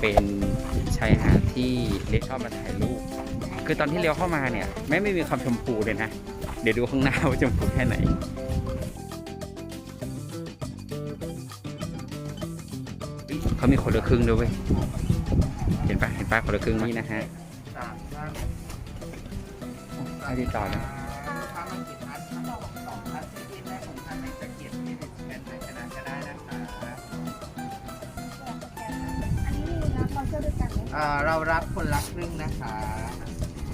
เป็นชายหาดที่เล็กชอบมาถ่ายรูป คือตอนที่เลี้ยวเข้ามาเนี่ยไม่ไม่มีความชมพูเลยนะ เดี๋ยวดูข้างหน้าว่าชมพูแค่ไหนเขามีคนละครึ่งด้วยเว้ย เห็นปะเห็นปะคนละครึ่งนี่นะฮะสามท่านให้ติดต่อนะ เรารับคนละครึ่งนะคะ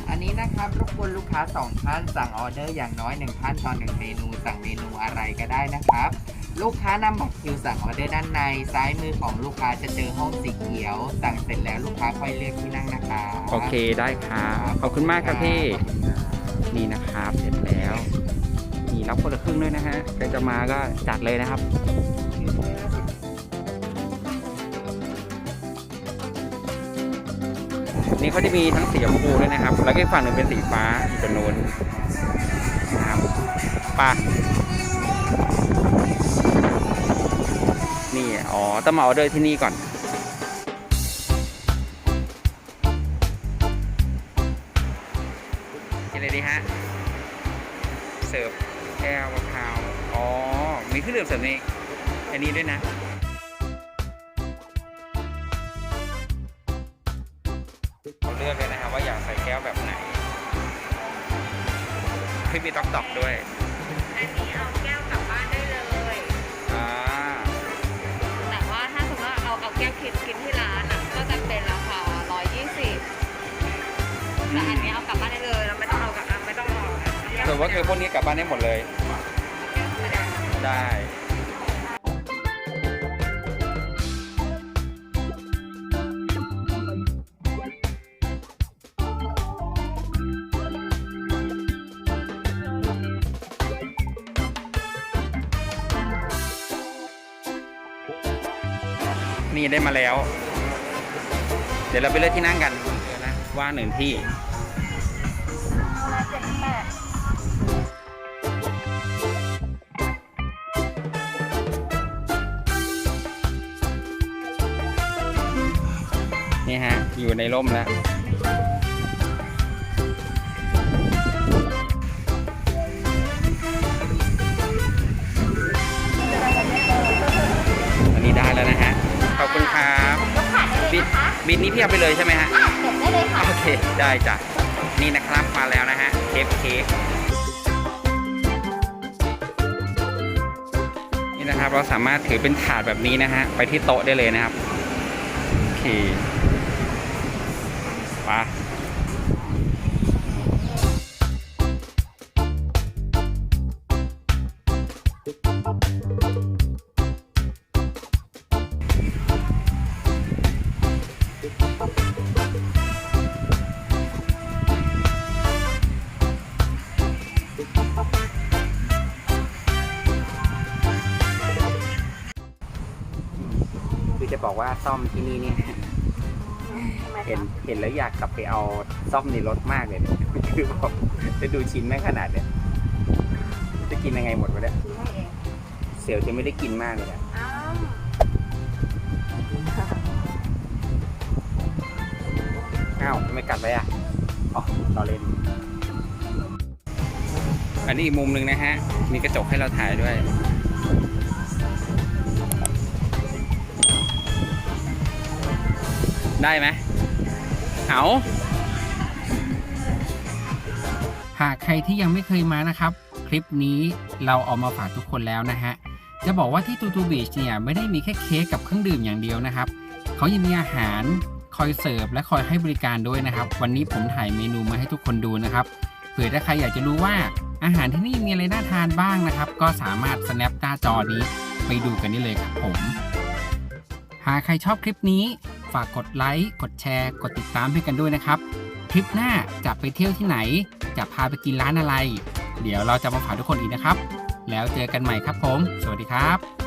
อันนี้นะครับรบกวนลูกค้าสองท่านสั่งออเดอร์อย่างน้อยหนึ่งท่านต่อหนึ่งเมนูสั่งเมนูอะไรก็ได้นะครับ ลูกค้านำบัตรคิวสั่งออเดอร์ด้านใน ซ้ายมือของลูกค้าจะเจอห้องสีเขียว สั่งเสร็จแล้วลูกค้าค่อยเลือกที่นั่งนะคะโอเคได้ครับขอบคุณมากครับพี่ นี่นะครับเสร็จแล้ว นี่รับคนละครึ่งด้วยนะฮะใครจะมาก็จัดเลยนะครับ นี่เขาจะมีทั้งสีชมพูด้วยนะครับ แล้วก็ฝั่งหนึ่งเป็นสีฟ้าอยู่ตรงนู้นนะครับป่ะนี่ อ๋อ ต้องมาออเดอร์ที่นี่ก่อนกินอะไรดีฮะ เสิร์ฟแก้วมะพร้าว อ๋อ มีเครื่องดื่มเสิริมในอันนี้ด้วยนะ เราเลือกเลยนะครับว่าอยากใส่แก้วแบบไหนคือมีต๊อกตอกด้วย อันนี้เอาแก้วกลับบ้านได้เลย อ่า แต่ว่าถ้าสมมติว่าเอาเอาแก้วคิดกินที่ร้านอะก็จะเป็นราคา120แต่อันนี้เอากลับบ้านได้เลย เราไม่ต้องเอากลับไม่ต้องรอส่วนว่าคือพวกนี้กลับบ้านได้หมดเลยได้ นี่ได้มาแล้ว เดี๋ยวเราไปเลือกที่นั่งกันวนะว่างหนึ่งที่นี่ฮะ อยู่ในร่มแล้ว บินนะคะบินนี้พี่เอาไปเลยใช่ไหมฮะอะเก็บได้เลยค่ะ โอเคได้จ้ะนี่นะครับมาแล้วนะฮะเค้กเค้กนี่นะครับเราสามารถถือเป็นถาดแบบนี้นะฮะไปที่โต๊ะได้เลยนะครับโอเคไป บอกว่าซ่อมที่นี่เนี่ยเห็นเห็นแล้วอยากกลับไปเอาซ่อมในรถมากเลยเนี่ยคือแบบจะดูชิ้นแม่งขนาดเนี่ยจะกินยังไงหมดวะเนี่ยกินได้เองเซลลจะไม่ได้กินมากเลยนะอ้าวอ้าวทำไม่กัดไปอะอ๋อต่อเล่น อันนี้อีกมุมหนึ่งนะฮะ มีกระจกให้เราถ่ายด้วย ได้ไหมเอาหากใครที่ยังไม่เคยมานะครับ คลิปนี้เราเอามาฝากทุกคนแล้วนะฮะ จะบอกว่าที่ตูตูบีชเนี่ยไม่ได้มีแค่เค้กกับเครื่องดื่มอย่างเดียวนะครับ เขายังมีอาหารคอยเสิร์ฟและคอยให้บริการด้วยนะครับ วันนี้ผมถ่ายเมนูมาให้ทุกคนดูนะครับเผื่อถ้าใครอยากจะรู้ว่าอาหารที่นี่มีอะไรน่าทานบ้างนะครับ ก็สามารถ snap หน้าจอนี้ไปดูกันได้เลยครับผม หากใครชอบคลิปนี้ ฝากกดไลค์ กดแชร์ กดติดตามให้กันด้วยนะครับ คลิปหน้าจะไปเที่ยวที่ไหน จะพาไปกินร้านอะไร เดี๋ยวเราจะมาฝากทุกคนอีกนะครับ แล้วเจอกันใหม่ครับผม สวัสดีครับ